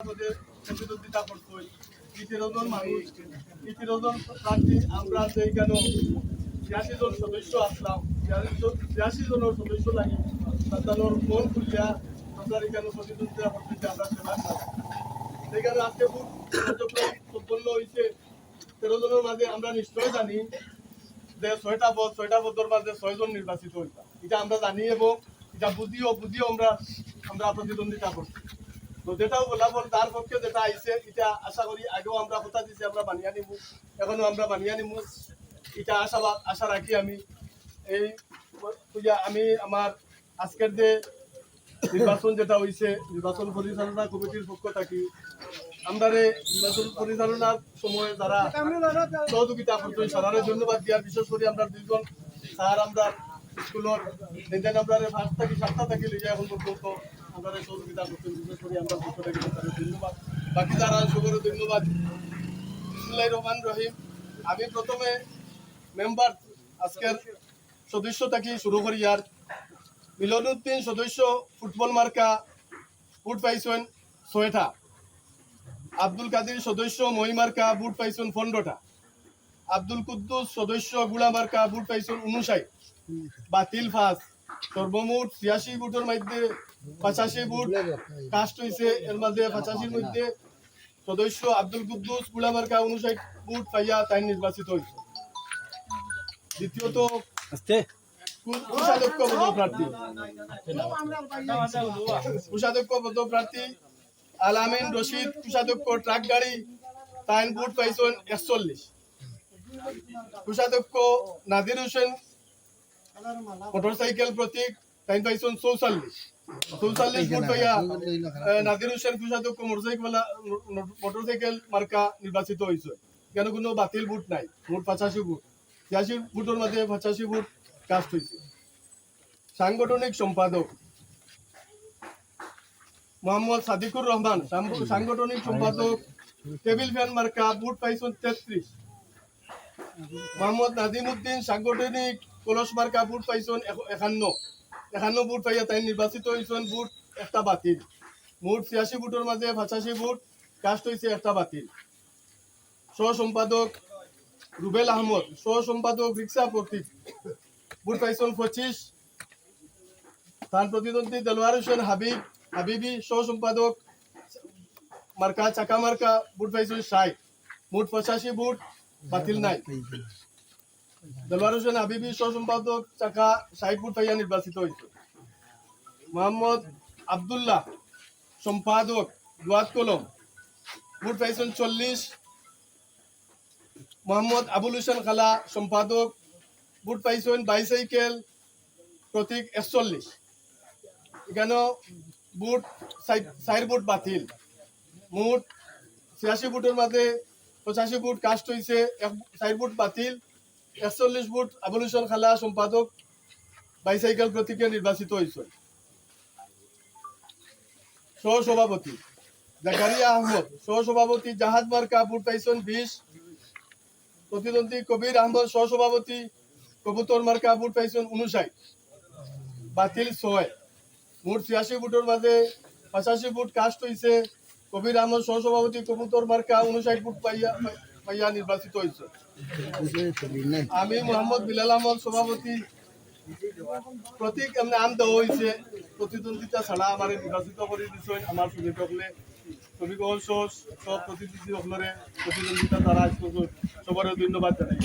আমরা তেরো জনের মাঝে আমরা নিশ্চয় জানি যে ছয়টা পদ ছয়টা পদের মাঝে ছয়জন নির্বাচিত হইতা এটা আমরা জানি এবং এটা বুঝিও বুঝিও আমরা আমরা প্রতিদ্বন্দ্বিতা করছি। তো যেটাও বলাবল তার পক্ষে যেটা আইছে, এটা আশা করি আগেও আমরা কথা দিছি, আমরা বানিয়ে নিব এখনও আমরা বানিয়ে নিব এটা আশাবাদ, আশা রাখি আমি। এই পূজা, আমি আমার আজকের যে নির্বাচন যেটা হইছে, নির্বাচন পরিচালনা কমিটির পক্ষ থাকি আমরা নির্বাচন পরিচালনার সময় যারা সহযোগিতা করতেন সরারে ধন্যবাদ দিয়ার। বিশেষ করে আমরা দুইজন স্যার, আমরা স্কুলের আমরা ফার্স্ট থাকি, সাতটা থাকি লিজা এখন পর্যন্ত। আমরা সহযোগিতা করতেন বিশেষ করে আমরা পক্ষ থাকি তাদের ধন্যবাদ। বাকি যারা সকলের ধন্যবাদ। বিসমুল্লাহ রহমান রহিম। আমি প্রথমে মেম্বার আজকের সদস্য থাকি শুরু করি আর মিলনুদ্দিন সদস্য, ফুটবল মার্কা ফুট পাইছেন ছয়টা আব্দুল কাদির সদস্য মহিমার্কা বুট পাইছেন পনেরোটা আব্দুল কুদ্দুস সদস্য, গুলা মার্কা, বুট পাইছেন উনষাট। বাতিল ফাঁস। সর্বমোট ছিয়াশি বুটের মধ্যে পঁচাশি বুট কাস্ট হয়েছে। এর মধ্যে পঁচাশির মধ্যে সদস্য আব্দুল কুদ্দুসগুলা মার্কা উনষাট বুট পাইয়া তাই নির্বাচিত হয়েছে। দ্বিতীয়ত কোষাধ্যক্ষ পদপ্রার্থী। কোষাধ্যক্ষ পদপ্রার্থী আলামিন রশিদ কোষাধ্যক্ষ ট্রাক গাড়ি তাইন বুট পাইছেন একচল্লিশ। কোষাধ্যক্ষ নাদির হোসেন মোটরসাইকেল প্রতীক তাইন পাইছেন চৌচল্লিশ। চৌচল্লিশ বুট পাইয়া এ, নাদির হোসেন কোষাধ্যক্ষ মোটরসাইকেল মোটরসাইকেল মার্কা নির্বাচিত হয়েছে কেন কোনো বাতিল বুট নাই মোট পঁচাশি বুট ছিয়াশি বুটের মধ্যে পঁচাশি বুট কাস্ট হয়েছে সাংগঠনিক সম্পাদক মোহাম্মদ সাদিকুর রহমান সাংগঠনিক সম্পাদক টেবিল ফ্যান মার্কা বুট পাইছেন তেত্রিশ। মোহাম্মদ নাজিম উদ্দিন সাংগঠনিক কলস মার্কা বুট পাইছেন একান্ন একান্ন বুট পাইয়া তাই নির্বাচিত হয়েছেন বুট একটা বাতিল। মোট ছিয়াশি বুটের মাঝে পঁচাশি বুট কাস্ট হয়েছে একটা বাতিল। সহ সম্পাদক রুবেল আহমদ সহ সম্পাদক রিক্সা প্রতীক বুট পাইছেন পঁচিশ। তার প্রতিদ্বন্দ্বী দেলোয়ার হোসেন হাবিব হাবিবি সহ সম্পাদক মার্কা চাকা মার্কা বুট পাইছেন ষাট মোট পঁচাশি বুট বাতিল নাই। দেলোয়ার হাবিবি চাকা বুট নির্বাচিত হয়েছে। মোহাম্মদ আবদুল্লাহ সম্পাদক কলম। বুট পাইছেন চল্লিশ। মোহাম্মদ আবুল খালা সম্পাদক। বুট পাইছেন বাইসাইকেল প্রতীক একচল্লিশ। এখানে বুট চার বুট বাতিল। মোট ছিয়াশি বুটের মাঝে পঁচাশি বুট কাস্ট হয়েছে। এক চার বুট বাতিল। একচল্লিশ বুট আবুল হোসেন খালা সম্পাদক বাইসাইকেল প্রতীকে নির্বাচিত হয়েছে। সহ সভাপতি জাকারিয়া আহমদ সহ সভাপতি জাহাজ মার্কা বুট পাইছেন বিশ, প্রতিদ্বন্দ্বী কবির আহমদ সহ সভাপতি কবুতর মার্কা বুট পাইছেন উনষাট বাতিল ছয়। মোট ছিয়াশি ফুটের মাঝে পঁচাশি ফুট কাস্ট হয়েছে কবির আহমদ, সহসভাপতি কবুতর মার্কা উনষাট ফুট পাইয়া হইয়া নির্বাচিত হয়েছে। আমি মোহাম্মদ বিলাল আহমদ সভাপতি। প্রতীক এমনি আন দেওয়া হয়েছে। প্রতিদ্বন্দ্বিতা ছাড়া আমার নির্বাচিত করে দিয়েছেন আমার সুযোগলে কবিকল সহ সব প্রতিনিধিসকলরে প্রতিদ্বন্দ্বিতা দ্বারা সবরে ধন্যবাদ জানাই।